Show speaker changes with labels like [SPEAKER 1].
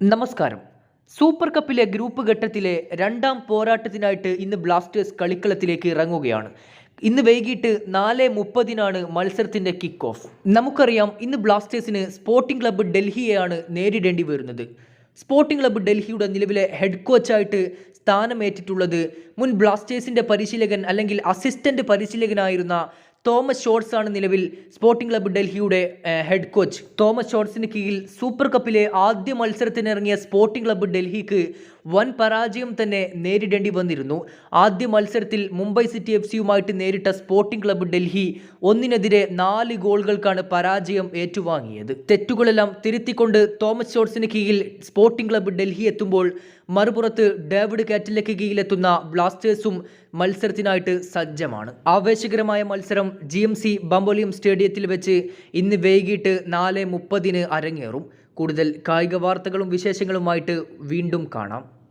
[SPEAKER 1] നമസ്കാരം. Super കപ്പിലെ group ഘട്ടത്തിലെ രണ്ടാം പോരാട്ടത്തിനായിട്ട് ഇന്ന് ബ്ലാസ്റ്റേഴ്സ് കളിക്കളത്തിലേക്ക് ഇറങ്ങുകയാണ്. ഇന്ന് വൈകിട്ട് നാല് മുപ്പതിനാണ് മത്സരത്തിന്റെ കിക്ക് ഓഫ് നമുക്കറിയാം ഇന്ന് ബ്ലാസ്റ്റേഴ്സിന് സ്പോർട്ടിംഗ് ക്ലബ്ബ് ഡൽഹിയെയാണ് നേരിടേണ്ടി വരുന്നത്. സ്പോർട്ടിംഗ് ക്ലബ്ബ് ഡൽഹിയുടെ നിലവിലെ ഹെഡ് കോച്ചായിട്ട് സ്ഥാനമേറ്റിട്ടുള്ളത് മുൻ ബ്ലാസ്റ്റേഴ്സിന്റെ പരിശീലകൻ അല്ലെങ്കിൽ അസിസ്റ്റന്റ് പരിശീലകനായിരുന്ന തോമസ് ഷോർട്സ് ആണ് നിലവിൽ സ്പോർട്ടിംഗ് ക്ലബ്ബ് ഡൽഹിയുടെ ഹെഡ് കോച്ച് തോമസ് ഷോർട്സിന് കീഴിൽ സൂപ്പർ കപ്പിലെ ആദ്യ മത്സരത്തിനിറങ്ങിയ സ്പോർട്ടിംഗ് ക്ലബ്ബ് ഡൽഹിക്ക് വൻ പരാജയം തന്നെ നേരിടേണ്ടി വന്നിരുന്നു. ആദ്യ മത്സരത്തിൽ മുംബൈ സിറ്റി എഫ് സിയുമായിട്ട് നേരിട്ട സ്പോർട്ടിംഗ് ക്ലബ്ബ് ഡൽഹി ഒന്നിനെതിരെ നാല് ഗോളുകൾക്കാണ് പരാജയം ഏറ്റുവാങ്ങിയത്. തെറ്റുകളെല്ലാം തിരുത്തിക്കൊണ്ട് തോമസ് ഷോർട്സിന് കീഴിൽ സ്പോർട്ടിംഗ് ക്ലബ്ബ് ഡൽഹി എത്തുമ്പോൾ മറുപുറത്ത് ഡേവിഡ് കാറ്റിലേക്ക് കീഴിലെത്തുന്ന ബ്ലാസ്റ്റേഴ്സും മത്സരത്തിനായിട്ട് സജ്ജമാണ്. ആവേശകരമായ മത്സരം ജി എം സി ബംബോലിയം സ്റ്റേഡിയത്തിൽ വെച്ച് ഇന്ന് വൈകിട്ട് നാല് മുപ്പതിന് അരങ്ങേറും. കൂടുതൽ കായിക വാർത്തകളും വിശേഷങ്ങളുമായിട്ട് വീണ്ടും കാണാം.